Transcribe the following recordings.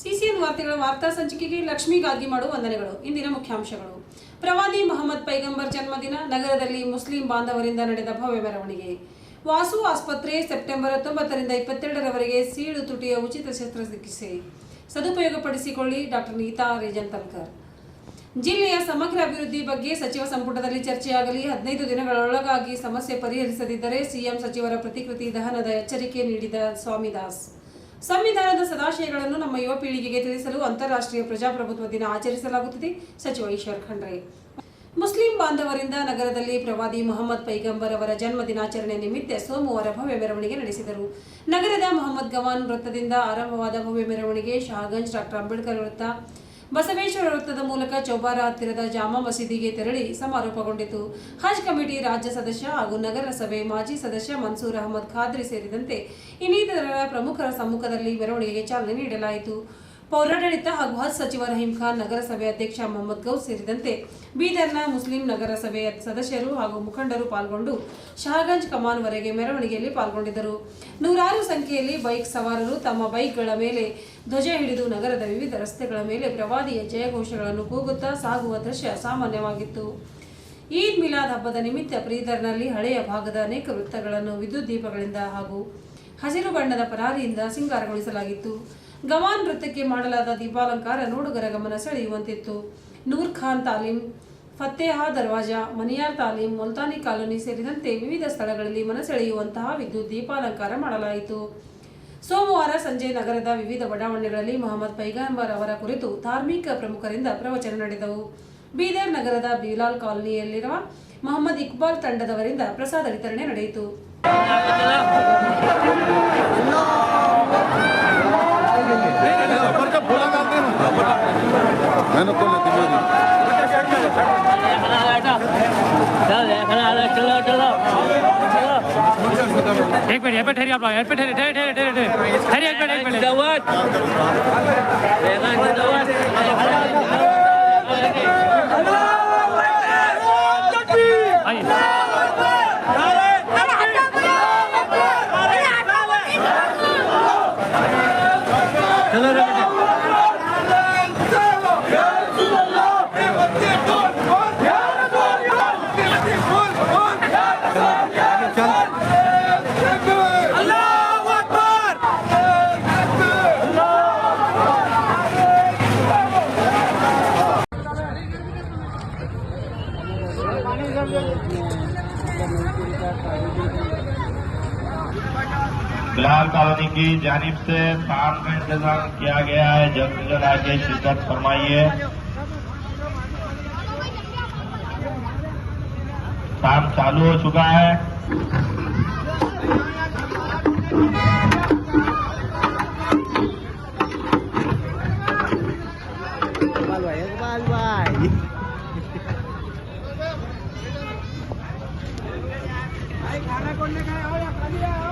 CCN ವಾರ್ತೆಗಳ ವಾರ್ತಾ ಸಂಚಿಕೆಗೆ ಲಕ್ಷ್ಮಿಗಾಗಿ ಮಾಡುವ ವಂದನೆಗಳು. ಇಂದಿನ ಮುಖ್ಯಾಂಶಗಳು. ಪ್ರವಾದಿ ಮಹಮ್ಮದ್ ಪೈಗಂಬರ್ ಜನ್ಮದಿನ, ನಗರದಲ್ಲಿ ಮುಸ್ಲಿಂ ಬಾಂಧವರಿಂದ ನಡೆದ ಭವ್ಯ ಮೆರವಣಿಗೆ. ವಾಸು ಆಸ್ಪತ್ರೆ, ಸೆಪ್ಟೆಂಬರ್ ಹತ್ತೊಂಬತ್ತರಿಂದ ಇಪ್ಪತ್ತೆರಡರವರೆಗೆ ಸೀಳು ತುಟಿಯ ಉಚಿತ ಶಸ್ತ್ರಚಿಕಿತ್ಸೆ. ಸದುಪಯೋಗಪಡಿಸಿಕೊಳ್ಳಿ ಡಾಕ್ಟರ್ ನೀತಾ ರೇಜಂತಲ್ಕರ್ ಜಿಲ್ಲೆಯ ಸಮಗ್ರ ಅಭಿವೃದ್ಧಿ ಬಗ್ಗೆ ಸಚಿವ ಸಂಪುಟದಲ್ಲಿ ಚರ್ಚೆಯಾಗಲಿ. ಹದಿನೈದು ದಿನಗಳೊಳಗಾಗಿ ಸಮಸ್ಯೆ ಪರಿಹರಿಸದಿದ್ದರೆ ಸಿಎಂ ಸಚಿವರ ಪ್ರತಿಕೃತಿ ದಹನದ ಎಚ್ಚರಿಕೆ ನೀಡಿದ ಸ್ವಾಮಿದಾಸ್. ಸಂವಿಧಾನದ ಸದಾಶಯಗಳನ್ನು ನಮ್ಮ ಯುವ ಪೀಳಿಗೆಗೆ ತಿಳಿಸಲು ಅಂತಾರಾಷ್ಟ್ರೀಯ ಪ್ರಜಾಪ್ರಭುತ್ವ ದಿನ ಆಚರಿಸಲಾಗುತ್ತಿದೆ. ಸಚಿವ ಈಶ್ವರ್ ಖಂಡ್ರೆ. ಮುಸ್ಲಿಂ ಬಾಂಧವರಿಂದ ನಗರದಲ್ಲಿ ಪ್ರವಾದಿ ಮೊಹಮ್ಮದ್ ಪೈಗಂಬರ್ ಅವರ ಜನ್ಮ ದಿನಾಚರಣೆ ನಿಮಿತ್ತ ಸೋಮವಾರ ಭವ್ಯ ಮೆರವಣಿಗೆ ನಡೆಸಿದರು. ನಗರದ ಮೊಹಮ್ಮದ್ ಗವಾನ್ ವೃತ್ತದಿಂದ ಆರಂಭವಾದ ಭವ್ಯ ಮೆರವಣಿಗೆ ಶಹಗಂಜ್ ಡಾಕ್ಟರ್ ಅಂಬೇಡ್ಕರ್ ವೃತ್ತ ಬಸವೇಶ್ವರ ವೃತ್ತದ ಮೂಲಕ ಚೌಬಾರ ಹತ್ತಿರದ ಜಾಮಾ ಮಸೀದಿಗೆ ತೆರಳಿ ಸಮಾರೋಪಗೊಂಡಿತು. ಹಜ್ ಕಮಿಟಿ ರಾಜ್ಯ ಸದಸ್ಯ ಹಾಗೂ ನಗರಸಭೆ ಮಾಜಿ ಸದಸ್ಯ ಮನ್ಸೂರ್ ಅಹಮದ್ ಖಾದ್ರಿ ಸೇರಿದಂತೆ ಇನ್ನಿತರ ಪ್ರಮುಖರ ಸಮ್ಮುಖದಲ್ಲಿ ಮೆರವಣಿಗೆಗೆ ಚಾಲನೆ ನೀಡಲಾಯಿತು. ಪೌರಾಡಳಿತ ಹಾಗೂ ಹಜ್ ಸಚಿವ ರಹೀಂ ಖಾನ್ ನಗರಸಭೆ ಅಧ್ಯಕ್ಷ ಮೊಹಮ್ಮದ್ ಗೌಸ್ ಸೇರಿದಂತೆ ಬೀದರ್ನ ಮುಸ್ಲಿಂ ನಗರಸಭೆಯ ಸದಸ್ಯರು ಹಾಗೂ ಮುಖಂಡರು ಪಾಲ್ಗೊಂಡು ಶಹಗಂಜ್ ಕಮಾನ್ವರೆಗೆ ಮೆರವಣಿಗೆಯಲ್ಲಿ ಪಾಲ್ಗೊಂಡಿದ್ದರು. ನೂರಾರು ಸಂಖ್ಯೆಯಲ್ಲಿ ಬೈಕ್ ಸವಾರರು ತಮ್ಮ ಬೈಕ್ಗಳ ಮೇಲೆ ಧ್ವಜ ಹಿಡಿದು ನಗರದ ವಿವಿಧ ರಸ್ತೆಗಳ ಮೇಲೆ ಪ್ರವಾದಿಯ ಜಯಘೋಷಗಳನ್ನು ಕೂಗುತ್ತಾ ಸಾಗುವ ದೃಶ್ಯ ಸಾಮಾನ್ಯವಾಗಿತ್ತು. ಈದ್ ಮಿಲಾದ್ ಹಬ್ಬದ ನಿಮಿತ್ತ ಪ್ರೀದರ್ನಲ್ಲಿ ಹಳೆಯ ಭಾಗದ ಅನೇಕ ವೃತ್ತಗಳನ್ನು ವಿದ್ಯುತ್ ದೀಪಗಳಿಂದ ಹಾಗೂ ಹಸಿರು ಬಣ್ಣದ ಪರಾರಿಯಿಂದ ಸಿಂಗಾರಗೊಳಿಸಲಾಗಿತ್ತು. ಗವಾನ್ ನೃತ್ಯಕ್ಕೆ ಮಾಡಲಾದ ದೀಪಾಲಂಕಾರ ನೋಡುಗರ ಗಮನ ಸೆಳೆಯುವಂತಿತ್ತು. ನೂರ್ ಖಾನ್ ತಾಲೀಮ್ ಫತ್ತೇಹಾ ದರ್ವಾಜಾ, ಮನಿಯಾರ್ ತಾಲೀಮ್ ಮುಲ್ತಾನಿ ಕಾಲೋನಿ ಸೇರಿದಂತೆ ವಿವಿಧ ಸ್ಥಳಗಳಲ್ಲಿ ಮನಸೆಳೆಯುವಂತಹ ವಿದ್ಯುತ್ ದೀಪಾಲಂಕಾರ ಮಾಡಲಾಯಿತು. ಸೋಮವಾರ ಸಂಜೆ ನಗರದ ವಿವಿಧ ಬಡಾವಣೆಗಳಲ್ಲಿ ಮೊಹಮ್ಮದ್ ಪೈಗಾಂಬರ್ ಅವರ ಕುರಿತು ಧಾರ್ಮಿಕ ಪ್ರಮುಖರಿಂದ ಪ್ರವಚನ ನಡೆದವು. ಬೀದರ್ ನಗರದ ಬಿಲಾಲ್ ಕಾಲೋನಿಯಲ್ಲಿರುವ ಮೊಹಮ್ಮದ್ ಇಕ್ಬಾಲ್ ತಂಡದವರಿಂದ ಪ್ರಸಾದ ವಿತರಣೆ ನಡೆಯಿತು. मैंने तो लेती मेरी एक मिनट यहाँ पे ठहरिए आप लोग यहाँ पे ठहरे ठहरे ठहरे ठहरे ठहरे ठहरिए एक मिनट एक मिनट लाल कॉलोनी की जानिब से ताम का इंतज़ाम किया गया है। जल्द से जल्द आगे शिरकत फरमाइए। काम चालू हो चुका है। खाना कौन ने खाया? हो या खा लिया हो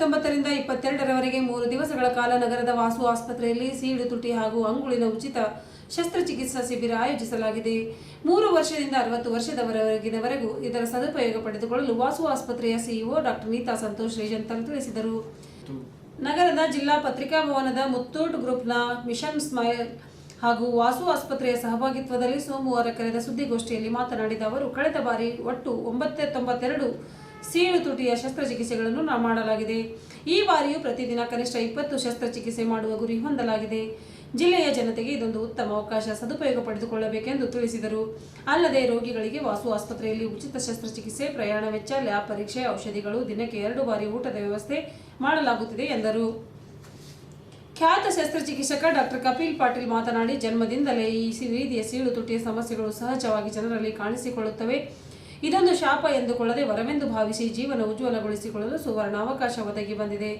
ಹತ್ತೊಂಬತ್ತರಿಂದ ಇಪ್ಪತ್ತೆರಡರವರೆಗೆ ಮೂರು ದಿವಸಗಳ ಕಾಲ ನಗರದ ವಾಸು ಆಸ್ಪತ್ರೆಯಲ್ಲಿ ಸೀಳು ತುಟಿ ಹಾಗೂ ಅಂಗುಳಿನ ಉಚಿತ ಶಸ್ತ್ರಚಿಕಿತ್ಸಾ ಶಿಬಿರ ಆಯೋಜಿಸಲಾಗಿದೆ. ಮೂರು ವರ್ಷದಿಂದ ಅರವತ್ತು ವರ್ಷದವರೆಗಿನವರೆಗೂ ಇದರ ಸದುಪಯೋಗ ಪಡೆದುಕೊಳ್ಳಲು ವಾಸು ಆಸ್ಪತ್ರೆಯ ಸಿಇಒ ಡಾಕ್ಟರ್ ನೀತಾ ಸಂತೋಷ್ ರೇಜಂತಲ್ ತಿಳಿಸಿದರು. ನಗರದ ಜಿಲ್ಲಾ ಪತ್ರಿಕಾ ಭವನದ ಮುತ್ತೂಟ್ ಗ್ರೂಪ್ನ ಮಿಷನ್ ಸ್ಮೈಲ್ ಹಾಗೂ ವಾಸು ಆಸ್ಪತ್ರೆಯ ಸಹಭಾಗಿತ್ವದಲ್ಲಿ ಸೋಮವಾರ ಕರೆದ ಸುದ್ದಿಗೋಷ್ಠಿಯಲ್ಲಿ ಮಾತನಾಡಿದ ಅವರು, ಕಳೆದ ಬಾರಿ ಒಟ್ಟು ಒಂಬತ್ತ ತೊಂಬತ್ತೆರಡು ಸೀಳು ತುಟಿಯ ಶಸ್ತ್ರಚಿಕಿತ್ಸೆಗಳನ್ನು ನಾ- ಮಾಡಲಾಗಿದೆ. ಈ ಬಾರಿಯೂ ಪ್ರತಿದಿನ ಕನಿಷ್ಠ ಇಪ್ಪತ್ತು ಶಸ್ತ್ರಚಿಕಿತ್ಸೆ ಮಾಡುವ ಗುರಿ ಹೊಂದಲಾಗಿದೆ. ಜಿಲ್ಲೆಯ ಜನತೆಗೆ ಇದೊಂದು ಉತ್ತಮ ಅವಕಾಶ ಸದುಪಯೋಗ ಪಡೆದುಕೊಳ್ಳಬೇಕೆಂದು ತಿಳಿಸಿದರು. ಅಲ್ಲದೆ ರೋಗಿಗಳಿಗೆ ವಾಸು ಆಸ್ಪತ್ರೆಯಲ್ಲಿ ಉಚಿತ ಶಸ್ತ್ರಚಿಕಿತ್ಸೆ, ಪ್ರಯಾಣ ವೆಚ್ಚ, ಲ್ಯಾಬ್ ಪರೀಕ್ಷೆ, ಔಷಧಿಗಳು, ದಿನಕ್ಕೆ ಎರಡು ಬಾರಿ ಊಟದ ವ್ಯವಸ್ಥೆ ಮಾಡಲಾಗುತ್ತಿದೆ ಎಂದರು. ಖ್ಯಾತ ಶಸ್ತ್ರಚಿಕಿತ್ಸಕ ಡಾಕ್ಟರ್ ಕಪಿಲ್ ಪಾಟೀಲ್ ಮಾತನಾಡಿ, ಜನ್ಮದಿಂದಲೇ ಈ ರೀತಿಯ ಸೀಳು ತುಟಿಯ ಸಮಸ್ಯೆಗಳು ಸಹಜವಾಗಿ ಜನರಲ್ಲಿ ಕಾಣಿಸಿಕೊಳ್ಳುತ್ತವೆ. ಇದೊಂದು ಶಾಪ ಎಂದುಕೊಳ್ಳದೆ ವರವೆಂದು ಭಾವಿಸಿ ಜೀವನ ಉಜ್ವಲಗೊಳಿಸಿಕೊಳ್ಳಲು ಸುವರ್ಣ ಅವಕಾಶ ಒದಗಿ ಬಂದಿದೆ.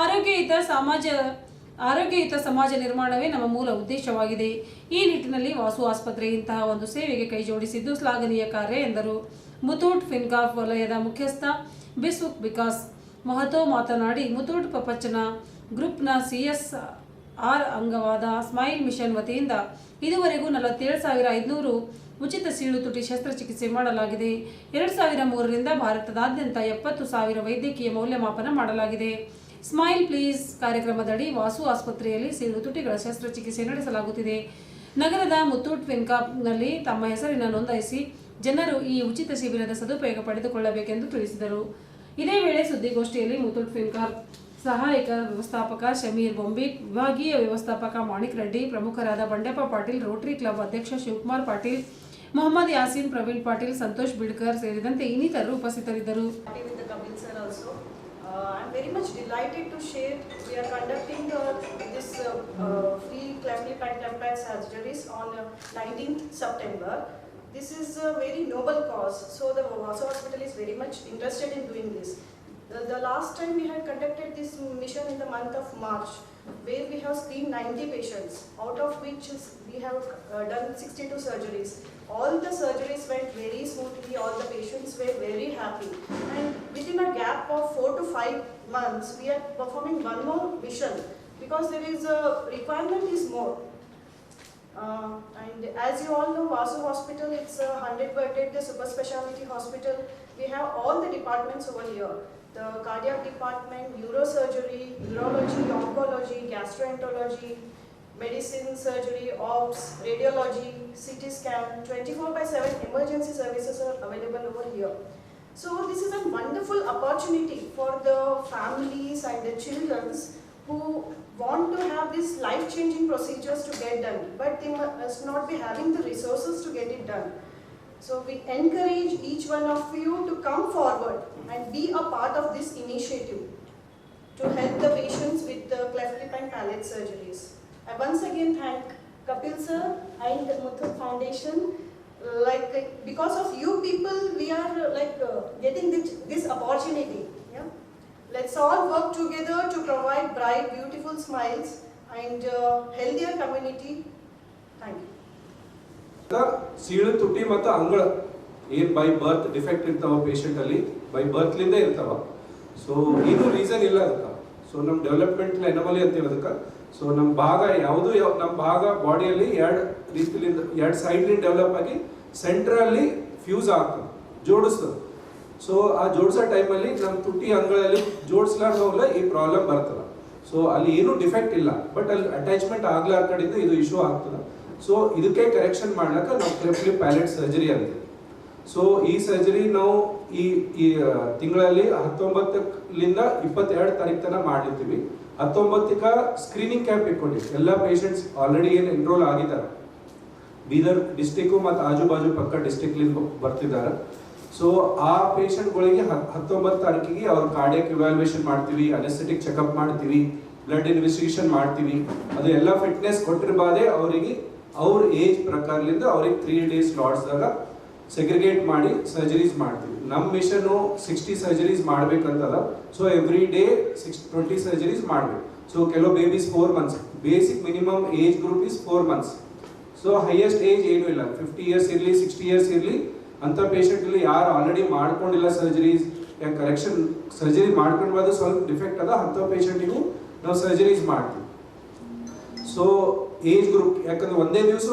ಆರೋಗ್ಯಯುತ ಸಮಾಜ ಆರೋಗ್ಯಯುತ ಸಮಾಜ ನಿರ್ಮಾಣವೇ ನಮ್ಮ ಮೂಲ ಉದ್ದೇಶವಾಗಿದೆ. ಈ ನಿಟ್ಟಿನಲ್ಲಿ ವಾಸು ಆಸ್ಪತ್ರೆ ಇಂತಹ ಒಂದು ಸೇವೆಗೆ ಕೈಜೋಡಿಸಿದ್ದು ಶ್ಲಾಘನೀಯ ಕಾರ್ಯ ಎಂದರು. ಮುತೂಟ್ ಫಿನ್ಕಾಫ್ ವಲಯದ ಮುಖ್ಯಸ್ಥ ಬಿಸ್ವುಕ್ ವಿಕಾಸ್ ಮಹತೋ ಮಾತನಾಡಿ, ಮುತೂಟ್ ಪಪಚ್ಚನ ಗ್ರೂಪ್ನ ಸಿಎಸ್ ಆರ್ ಅಂಗವಾದ ಸ್ಮೈಲ್ ಮಿಷನ್ ವತಿಯಿಂದ ಇದುವರೆಗೂ ನಲವತ್ತೇಳು ಸಾವಿರ ಐದುನೂರು ಉಚಿತ ಸೀಳು ತುಟಿ ಶಸ್ತ್ರಚಿಕಿತ್ಸೆ ಮಾಡಲಾಗಿದೆ. ಎರಡು ಸಾವಿರ ಮೂರರಿಂದ ಭಾರತದಾದ್ಯಂತ ಎಪ್ಪತ್ತು ಸಾವಿರ ವೈದ್ಯಕೀಯ ಮೌಲ್ಯಮಾಪನ ಮಾಡಲಾಗಿದೆ. ಸ್ಮೈಲ್ ಪ್ಲೀಸ್ ಕಾರ್ಯಕ್ರಮದಡಿ ವಾಸು ಆಸ್ಪತ್ರೆಯಲ್ಲಿ ಸೀಳು ತುಟಿಗಳ ಶಸ್ತ್ರಚಿಕಿತ್ಸೆ ನಡೆಸಲಾಗುತ್ತಿದೆ. ನಗರದ ಮುತ್ತೂಟ್ ಫಿನ್ಕಾಪ್ನಲ್ಲಿ ತಮ್ಮ ಹೆಸರಿನ ನೋಂದಾಯಿಸಿ ಜನರು ಈ ಉಚಿತ ಶಿಬಿರದ ಸದುಪಯೋಗ ಪಡೆದುಕೊಳ್ಳಬೇಕೆಂದು ತಿಳಿಸಿದರು. ಇದೇ ವೇಳೆ ಸುದ್ದಿಗೋಷ್ಠಿಯಲ್ಲಿ ಮುತ್ತೂಟ್ ಫಿನ್ಕಾಪ್ ಸಹಾಯಕ ವ್ಯವಸ್ಥಾಪಕ ಶಮೀರ್ ಬೊಂಬಿ, ವಿಭಾಗೀಯ ವ್ಯವಸ್ಥಾಪಕ ಮಾಣಿಕ್ ರೆಡ್ಡಿ, ಪ್ರಮುಖರಾದ ಬಂಡೆಪ್ಪ ಪಾಟೀಲ್, ರೋಟರಿ ಕ್ಲಬ್ ಅಧ್ಯಕ್ಷ ಶಿವಕುಮಾರ್ ಪಾಟೀಲ್ ಮೊಹಮ್ಮದ್ ಯಾಸೀನ್ ಪ್ರವೀಣ್ ಪಾಟೀಲ್ ಸಂತೋಷ್ ಬಿಡ್ಕರ್ ಸೇರಿದಂತೆ ಇನ್ನಿತರರು ಉಪಸ್ಥಿತರಿದ್ದರು party with the Kapil sir also. Uh, I'm very much delighted to share we are conducting uh, this uh, uh, free cleft lip and implant surgeries on uh, 19th September. This is a very noble cause, so the Vasu Hospital is very much interested in doing this. The, the last time we had conducted this mission in the month of March, where we have screened 90 patients, out of which we have uh, done 62 surgeries. All the surgeries went very smoothly, all the patients were very happy. And within a gap of four to five months, we are performing one more mission because there is a requirement is more. Uh, and as you all know, Vasu Hospital, it's a hundred bedded, the super specialty hospital. We have all the departments over here. The cardiac department, neurosurgery, urology, oncology, gastroenterology, medicine, surgery, ops, radiology, CT scan, 24 by 7 emergency services are available over here. So this is a wonderful opportunity for the families and the children who want to have these life-changing procedures to get done, but they must not be having the resources to get it done. So we encourage each one of you to come forward and be a part of this initiative to help the patients with the cleft lip and palate surgeries. I once again thank Kapil sir and the Muthu Foundation. Like because of you people, we are like uh, getting this, this opportunity. Yeah, let's all work together to provide bright, beautiful smiles and uh, healthier community. Thank you. ಸೀಳು ತುಟಿ ಮತ್ತು ಅಂಗಳ ಏನ್ by birth defect ಇರ್ತಾವ patient ಅಲ್ಲಿ by ಬರ್ತ್ಲಿಂದ ಇರ್ತಾವ. So ಇದು ರೀಸನ್ ಇಲ್ಲ ಅಂತ. ಸೊ ನಮ್ಮ ಡೆವಲಪ್ಮೆಂಟ್ ಎನಮಲಿ ಅಂತ ಹೇಳೋದಕ್ಕೆ. ಸೊ ನಮ್ಮ ಭಾಗ ಯಾವುದು ನಮ್ಮ ಭಾಗ ಬಾಡಿಯಲ್ಲಿ ಎರಡು ರೀತಿಲಿಂದ ಎರಡು ಸೈಡ್ಲಿಂದ ಡೆವಲಪ್ ಆಗಿ ಸೆಂಟ್ರಲ್ಲಿ ಫ್ಯೂಸ್ ಆಗ್ತದೆ, ಜೋಡಿಸ್ತದೆ. ಸೊ ಆ ಜೋಡಿಸೋ ಟೈಮಲ್ಲಿ ನಮ್ಮ ತುಟಿ ಅಂಗಳಲ್ಲಿ ಜೋಡಿಸ್ಲಾರ್ದವಲ್ಲ ಈ ಪ್ರಾಬ್ಲಮ್ ಬರ್ತದ. ಸೊ ಅಲ್ಲಿ ಏನೂ ಡಿಫೆಕ್ಟ್ ಇಲ್ಲ. ಬಟ್ ಅಲ್ಲಿ ಅಟ್ಯಾಚ್ಮೆಂಟ್ ಆಗ್ಲಾರ ಕಡೆಯಿಂದ ಇದು ಇಶ್ಯೂ ಆಗ್ತದೆ. ಸೊ ಇದಕ್ಕೆ ಕರೆಕ್ಷನ್ ಮಾಡ್ಲಿಕ್ಕೆ ನಾವು ಕ್ಲಿಪ್ಲಿ ಪ್ಯಾಲೆಟ್ ಸರ್ಜರಿ ಆಗಿದೆ ಸೊ ಈ ಸರ್ಜರಿ ನಾವು ಈ ಈ ತಿಂಗಳಲ್ಲಿ ಹತ್ತೊಂಬತ್ತಲಿಂದ ಇಪ್ಪತ್ತೆರಡು ತಾರೀಕು ತನಕ ಮಾಡ್ಲಿರ್ತೀವಿ ಹತ್ತೊಂಬತ್ತಕ್ಕ ಸ್ಕ್ರೀನಿಂಗ್ ಕ್ಯಾಂಪ್ ಇಟ್ಕೊಂಡಿವಿ ಎಲ್ಲ ಪೇಷಂಟ್ಸ್ ಆಲ್ರೆಡಿ ಏನು ಎನ್ರೋಲ್ ಆಗಿದ್ದಾರೆ. ಬೀದರ್ ಡಿಸ್ಟಿಕ್ಕು ಮತ್ತು ಆಜು ಬಾಜು ಪಕ್ಕ ಡಿಸ್ಟಿಕ್ಲಿಂದ ಬರ್ತಿದ್ದಾರೆ. ಸೊ ಆ ಪೇಷಂಟ್ಗಳಿಗೆ ಹತ್ತೊಂಬತ್ತು ತಾರೀಕಿಗೆ ಅವ್ರ ಕಾರ್ಡಿಯಕ್ ಇವ್ಯಾಲ್ಯೂಯೇಷನ್ ಮಾಡ್ತೀವಿ ಅನೆಸ್ಥೆಟಿಕ್ ಚೆಕಪ್ ಮಾಡ್ತೀವಿ ಬ್ಲಡ್ ಇನ್ವೆಸ್ಟಿಗೇಷನ್ ಮಾಡ್ತೀವಿ. ಅದು ಎಲ್ಲ ಫಿಟ್ನೆಸ್ ಕೊಟ್ಟಿರ್ಬಾದೆ ಅವರಿಗೆ ಅವ್ರ ಏಜ್ ಪ್ರಕಾರದಿಂದ ಅವ್ರಿಗೆ ತ್ರೀ ಡೇಸ್ ಸ್ಲಾಟ್ಸ್ದಾಗ ಸೆಗ್ರಿಗೇಟ್ ಮಾಡಿ ಸರ್ಜರೀಸ್ ಮಾಡ್ತೀವಿ. ನಮ್ಮ mission sixty surgeries ಮಾಡ್ಬೇಕಂತದ so every day six twenty surgeries ಮಾಡಬೇಕು. ಸೊ ಕೆಲವು babies four months basic minimum age group is four months so highest age ಏನೂ ಇಲ್ಲ ಫಿಫ್ಟಿ ಇಯರ್ಸ್ ಇರಲಿ ಸಿಕ್ಸ್ಟಿ ಇಯರ್ಸ್ ಇರಲಿ, ಅಂಥ ಪೇಷಂಟಲ್ಲಿ ಯಾರು ಆಲ್ರೆಡಿ ಮಾಡ್ಕೊಂಡಿಲ್ಲ ಸರ್ಜರೀಸ್ ಯಾಕೆ ಕರೆಕ್ಷನ್ ಸರ್ಜರಿ ಮಾಡ್ಕೊಂಡು ಬಂದು ಸ್ವಲ್ಪ ಡಿಫೆಕ್ಟ್ ಅದ, ಅಂಥ ಪೇಷಂಟಿಗೂ ನಾವು ಸರ್ಜರೀಸ್ ಮಾಡ್ತೀವಿ. ಸೊ ಏಜ್ ಗ್ರೂಪ್ ಯಾಕಂದ್ರೆ ಒಂದೇ ದಿವಸ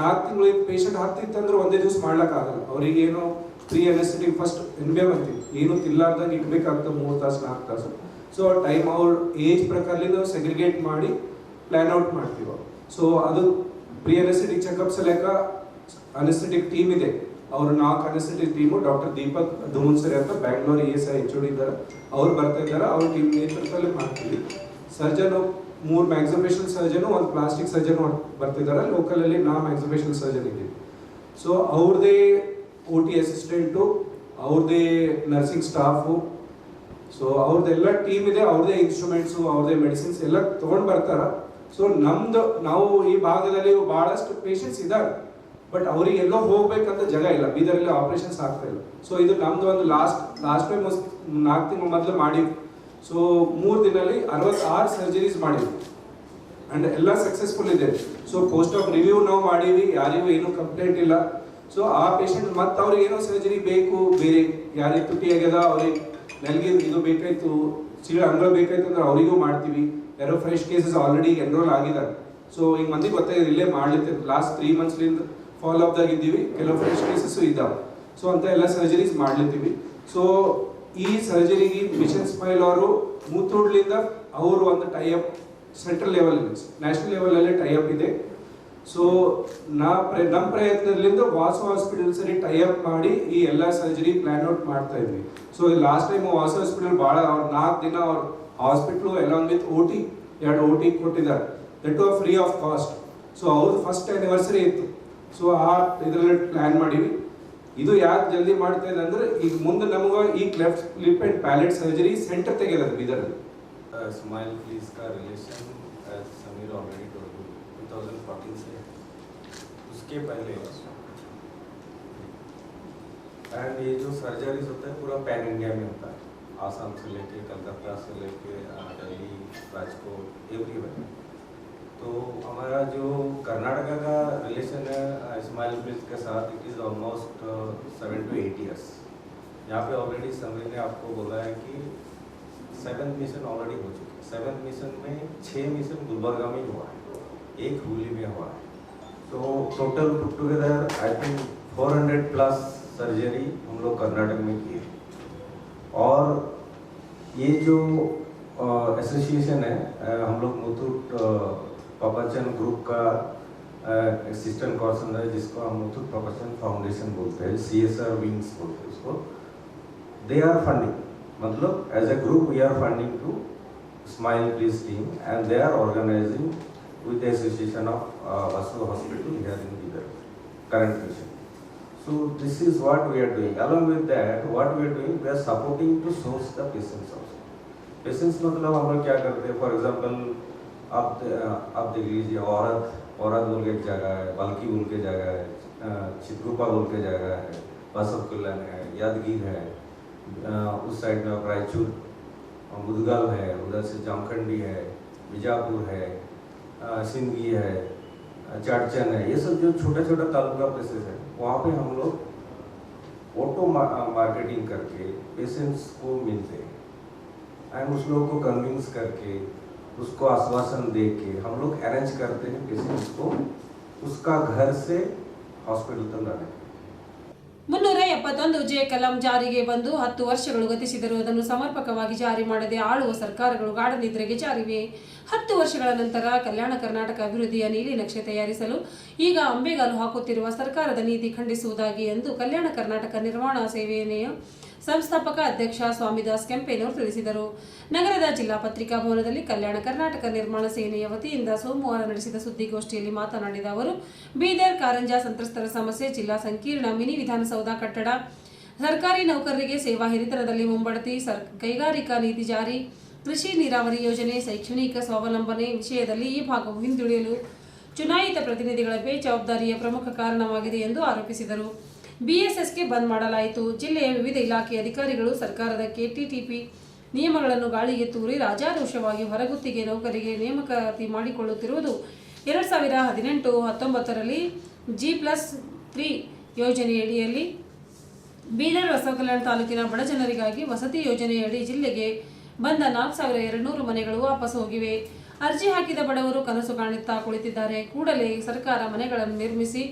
ನಾಲ್ಕು ತಿಂಗಳು ಪೇಷಂಟ್ ಹತ್ತಿತ್ತಂದ್ರೆ ಒಂದೇ ದಿವಸ ಮಾಡ್ಲಿಕ್ಕಾಗಲ್ಲ. ಅವ್ರಿಗೆ ಏನು ಪ್ರೀ ಅನೆಸ್ಥೆಟಿಕ್ ಫಸ್ಟ್ ಎನ್ಬೆ ಅಂತೀವಿ ಏನು ತಿಲ್ಲಾರ್ದಂಗೆ ಇಡ್ಬೇಕಾಗ್ತದೆ ಮೂರು ತಾಸು, ನಾಲ್ಕು ತಾಸು. ಸೊ ಟೈಮ್ ಅವ್ರ ಏಜ್ ಪ್ರಕಾರದಿಂದ ಸೆಗ್ರಿಗೇಟ್ ಮಾಡಿ ಪ್ಲಾನ್ ಔಟ್ ಮಾಡ್ತೀವಿ ಸೊ ಅದು ಪ್ರೀ ಅನೆಸ್ಥೆಟಿಕ್ ಚೆಕಪ್ ಲೆಕ್ಕ ಅನೆಸ್ಥೆಟಿಕ್ ಟೀಮ್ ಇದೆ. ಅವ್ರ ನಾಲ್ಕು anaesthetic team doctor Deepak Dhoon ಸರಿ ಅಂತ Bangalore E S I H ಇದ್ದಾರೆ. ಅವ್ರು ಬರ್ತಾ ಇದ್ದಾರೆ. ಅವ್ರ ಟೀಮ್ ನೇತೃತ್ವದಲ್ಲಿ ಮಾಡ್ತೀವಿ. ಸರ್ಜನ್ ಮೂರು ಮ್ಯಾಕ್ಸಿಮೇಷನ್ ಸರ್ಜನು ಒಂದು ಪ್ಲಾಸ್ಟಿಕ್ ಸರ್ಜನ್ ಬರ್ತಿದ್ದಾರೆ ಲೋಕಲಲ್ಲಿ ನಾ ಮ್ಯಾಕ್ಸಿಮೇಷನ್ ಸರ್ಜನ್ ಇದೆ ಸೊ ಅವ್ರದ್ದೇ ಓ ಟಿ ಅಸಿಸ್ಟೆಂಟು ಅವ್ರದ್ದೇ ನರ್ಸಿಂಗ್ ಸ್ಟಾಫು ಸೊ ಅವ್ರದ್ದೆಲ್ಲ ಟೀಮ್ ಇದೆ, ಅವ್ರದೇ ಇನ್ಸ್ಟ್ರೂಮೆಂಟ್ಸು ಅವ್ರದೇ ಮೆಡಿಸಿನ್ಸ್ ಎಲ್ಲ ತೊಗೊಂಡು ಬರ್ತಾರ. ಸೊ ನಮ್ದು, ನಾವು ಈ ಭಾಗದಲ್ಲಿ ಬಹಳಷ್ಟು ಪೇಷಂಟ್ಸ್ ಇದ್ದಾರೆ. ಬಟ್ ಅವ್ರಿಗೆ ಎಲ್ಲೋ ಹೋಗ್ಬೇಕಂತ ಜಾಗ ಇಲ್ಲ. ಬೀದರಲ್ಲಿ ಆಪರೇಷನ್ಸ್ ಆಗ್ತಾ ಇಲ್ಲ. ಸೊ ಇದು ನಮ್ದು ಒಂದು ಲಾಸ್ಟ್ ಲಾಸ್ಟ್ ಟೈಮ್ ನಾಲ್ಕು ತಿಂಗಳು ಮೊದಲು ಮಾಡಿ ಸೊ ಮೂರು ದಿನಲ್ಲಿ ಅರವತ್ತಾರು ಸರ್ಜರೀಸ್ ಮಾಡಿದ್ವಿ. ಅಂಡ್ ಎಲ್ಲ ಸಕ್ಸಸ್ಫುಲ್ ಇದೆ. ಸೊ ಪೋಸ್ಟ್ ಆಫ್ ರಿವ್ಯೂ ನಾವು ಮಾಡೀವಿ ಯಾರಿಗೂ ಏನು ಕಂಪ್ಲೇಂಟ್ ಇಲ್ಲ. ಸೊ ಆ ಪೇಷಂಟ್ ಮತ್ತೆ ಅವ್ರಿಗೆ ಏನೋ ಸರ್ಜರಿ ಬೇಕು, ಬೇರೆ ಯಾರಿಗೆ ತುಟಿ ಆಗ್ಯದ ಅವ್ರಿಗೆ ನನಗೆ ಇದು ಬೇಕಾಯ್ತು ಸೀಳ ಅಂಗ್ರ ಬೇಕಾಯ್ತು ಅಂದ್ರೆ ಅವರಿಗೂ ಮಾಡ್ತೀವಿ. ಯಾರೋ ಫ್ರೆಶ್ ಕೇಸಸ್ ಆಲ್ರೆಡಿ ಎನ್ರೋಲ್ ಆಗಿದ್ದಾರೆ. ಸೊ ಈಗ ಮಂದಿ ಗೊತ್ತಾಗಿದೆ, ಇಲ್ಲೇ ಮಾಡ್ಲಿಕ್ಕೆ. ಲಾಸ್ಟ್ ತ್ರೀ ಮಂತ್ಸ್ಲಿಂದ ಫಾಲೋ ಅಪ್ದಾಗ ಇದ್ದೀವಿ. ಕೆಲವು ಫ್ರೆಶ್ ಕೇಸಸ್ ಇದ್ದಾವೆ. ಸೊ ಅಂತ ಎಲ್ಲ ಸರ್ಜರೀಸ್ ಮಾಡ್ಲಿತ್ತೀವಿ. ಸೊ ಈ ಸರ್ಜರಿಗೆ ಮಿಷನ್ ಸ್ಮೈಲ್ ಅವರು ಮೂತ್ರೂಡ್ಲಿಂದ ಅವರು ಒಂದು tie up central level national level ಅಲ್ಲಿ ಟೈಅಪ್ ಇದೆ. ಸೊ, ನಾ ಪ್ರಯ ನಮ್ಮ ಪ್ರಯತ್ನದಿಂದ ವಾಸು ಹಾಸ್ಪಿಟಲ್ ಸರಿ ಟೈಅಪ್ ಮಾಡಿ ಈ ಎಲ್ಲ ಸರ್ಜರಿ ಪ್ಲಾನ್ ಔಟ್ ಮಾಡ್ತಾ ಇದ್ವಿ. So, last time Vasu hospital ಭಾಳ ಅವ್ರು ನಾಲ್ಕು ದಿನ ಅವ್ರ ಹಾಸ್ಪಿಟ್ಲು ಎಲ್ಲ ವಿತ್ ಓ ಟಿ ಎರಡು ಓ ಟಿ ಕೊಟ್ಟಿದ್ದಾರೆ. That of free of cost so ಅವ್ರದ್ದು ಫಸ್ಟ್ ಆನಿವರ್ಸರಿ ಇತ್ತು. ಸೊ, ಆ ಇದರಲ್ಲಿ ಪ್ಲ್ಯಾನ್ ಮಾಡೀವಿ. ಇದು ಯಾಕೆ ಜಲ್ದಿ ಮಾಡ್ತಾ ಇದೆ ಅಂದ್ರೆ ಈಗ ಮುಂದೆ ನಮಗೆ ಈ cleft lip and palate surgery centre ತೆಗೆಯೋದು ಬೀದರಲ್ಲಿ स्माइल प्लीज का relation as Sameer already told you 2014 से उसके पहले एंड ये जो सर्जरीज होता है पूरा पैन इंडिया में होता है आसाम से लेके कलकत्ता से लेके अ, दिल्ली राजकोट एवरीवेयर तो हमारा जो कर्नाटका का रिलेशन है स्माइल प्लीज़ के साथ it is almost seven to eight years यहाँ पे ऑलरेडी समीर ने आपको बोला है कि सेवन मिशन ऑलरेडी हो चुके हैं। सेवन मिशन में छः मिशन गुलबर्गा में हुआ है। एक हुगली में हुआ है। तो total put together I think 400 plus surgery हम लोग कर्नाटक में किए। और ये जो एसोसिएशन है हम लोग मुथूट प्रपचन ग्रुप का असिस्टेंट पर्सन है, जिसको हम मुथुत प्रपचन फाउंडेशन बोलते हैं सी एस आर विंग्स बोलते हैं उसको। दे आर फंडिंग मतलब as a group we are funding to smile please team and they are organising with the association of Vasu hospital here in Bidar current patient so this is what we are doing along with that what we are doing we are supporting to source the patients also patients मतलब हम लोग क्या करते हैं? For example आप आप देख लीजिए, औरत औरत बोल के एक जगह है, बल्कि बोल के जगह है चित्रकूपा बोल के जगह है बसव कल्याण है, यादगीर है उस साइड में रायचूर मुदगल है, उधर से जामखंडी है, बीजापुर है सिंदगी है चारचन है, ये सब जो छोटा छोटा तालुका प्लेसेस है, वहाँ पे हम लोग ऑटो मार्केटिंग करके पेशेंट्स को मिलते हैं एंड उस लोगों को कन्विंस करके उसको आश्वासन दे के हम लोग अरेंज करते हैं पेशेंट्स को उसका घर से हॉस्पिटल तक लाने के ಮುನ್ನೂರ ಎಪ್ಪತ್ತೊಂದು ಜೆ ಕಲಂ ಜಾರಿಗೆ ಬಂದು ಹತ್ತು ವರ್ಷಗಳು ಗತಿಸಿದರೂ ಅದನ್ನು ಸಮರ್ಪಕವಾಗಿ ಜಾರಿ ಮಾಡದೆ ಆಳುವ ಸರ್ಕಾರಗಳು ಗಾಢ ನಿದ್ರೆಗೆ ಜಾರಿವೆ ಹತ್ತು ವರ್ಷಗಳ ನಂತರ ಕಲ್ಯಾಣ ಕರ್ನಾಟಕ ಅಭಿವೃದ್ಧಿಯ ನೀಲಿ ನಕ್ಷೆ ತಯಾರಿಸಲು ಈಗ ಅಂಬೆಗಾಲು ಹಾಕುತ್ತಿರುವ ಸರ್ಕಾರದ ನೀತಿ ಖಂಡಿಸುವುದಾಗಿ ಎಂದು ಕಲ್ಯಾಣ ಕರ್ನಾಟಕ ನಿರ್ವಹಣಾ ಸೇವೆಯ ಸಂಸ್ಥಾಪಕ ಅಧ್ಯಕ್ಷ ಸ್ವಾಮಿದಾಸ್ ಕೆಂಪೇನೂರು ತಿಳಿಸಿದರು. ನಗರದ ಜಿಲ್ಲಾ ಪತ್ರಿಕಾ ಭವನದಲ್ಲಿ ಕಲ್ಯಾಣ ಕರ್ನಾಟಕ ನಿರ್ಮಾಣ ಸೇನೆಯ ವತಿಯಿಂದ ಸೋಮವಾರ ನಡೆಸಿದ ಸುದ್ದಿಗೋಷ್ಠಿಯಲ್ಲಿ ಮಾತನಾಡಿದ ಅವರು, ಬೀದರ್ ಕಾರಂಜಾ ಸಂತ್ರಸ್ತರ ಸಮಸ್ಯೆ ಜಿಲ್ಲಾ ಸಂಕೀರ್ಣ ಮಿನಿ ವಿಧಾನಸೌಧ ಕಟ್ಟಡ. ಸರ್ಕಾರಿ ನೌಕರರಿಗೆ ಸೇವಾ ಹಿರಿತನದಲ್ಲಿ ಮುಂಬಡ್ತಿ ಕೈಗಾರಿಕಾ ನೀತಿ ಜಾರಿ. ಕೃಷಿ ನೀರಾವರಿ ಯೋಜನೆ ಶೈಕ್ಷಣಿಕ ಸ್ವಾವಲಂಬನೆ ವಿಷಯದಲ್ಲಿ ಈ ಭಾಗವು ಹಿಂದುಳಿಯಲು ಚುನಾಯಿತ ಪ್ರತಿನಿಧಿಗಳ ಬೇಜವಾಬ್ದಾರಿಯ ಪ್ರಮುಖ ಕಾರಣವಾಗಿದೆ ಎಂದು ಆರೋಪಿಸಿದರು. ಬಿಎಸ್ಎಸ್ಗೆ ಬಂದ್ ಮಾಡಲಾಯಿತು. ಜಿಲ್ಲೆಯ ವಿವಿಧ ಇಲಾಖೆ ಅಧಿಕಾರಿಗಳು ಸರ್ಕಾರದ ಕೆಟಿಟಿಪಿ ನಿಯಮಗಳನ್ನು ಗಾಳಿಗೆ ತೂರಿ ರಾಜಾರೋಷವಾಗಿ ಹೊರಗುತ್ತಿಗೆ ನೌಕರಿಗೆ ನೇಮಕಾತಿ ಮಾಡಿಕೊಳ್ಳುತ್ತಿರುವುದು. ಎರಡು ಸಾವಿರ ಹದಿನೆಂಟು ಹತ್ತೊಂಬತ್ತರಲ್ಲಿ ಜಿ ಪ್ಲಸ್ ತ್ರೀ ಯೋಜನೆಯಡಿಯಲ್ಲಿ ಬೀದರ್ ಬಸವ ಕಲ್ಯಾಣ ತಾಲೂಕಿನ ಬಡ ಜನರಿಗಾಗಿ ವಸತಿ ಯೋಜನೆಯಡಿ ಜಿಲ್ಲೆಗೆ ಬಂದ ನಾಲ್ಕು ಸಾವಿರ ಎರಡುನೂರು ಮನೆಗಳು ವಾಪಸ್ ಹೋಗಿವೆ. ಅರ್ಜಿ ಹಾಕಿದ ಬಡವರು ಕನಸು ಕಾಣುತ್ತಾ ಕುಳಿತಿದ್ದಾರೆ. ಕೂಡಲೇ ಸರ್ಕಾರ ಮನೆಗಳನ್ನು ನಿರ್ಮಿಸಿ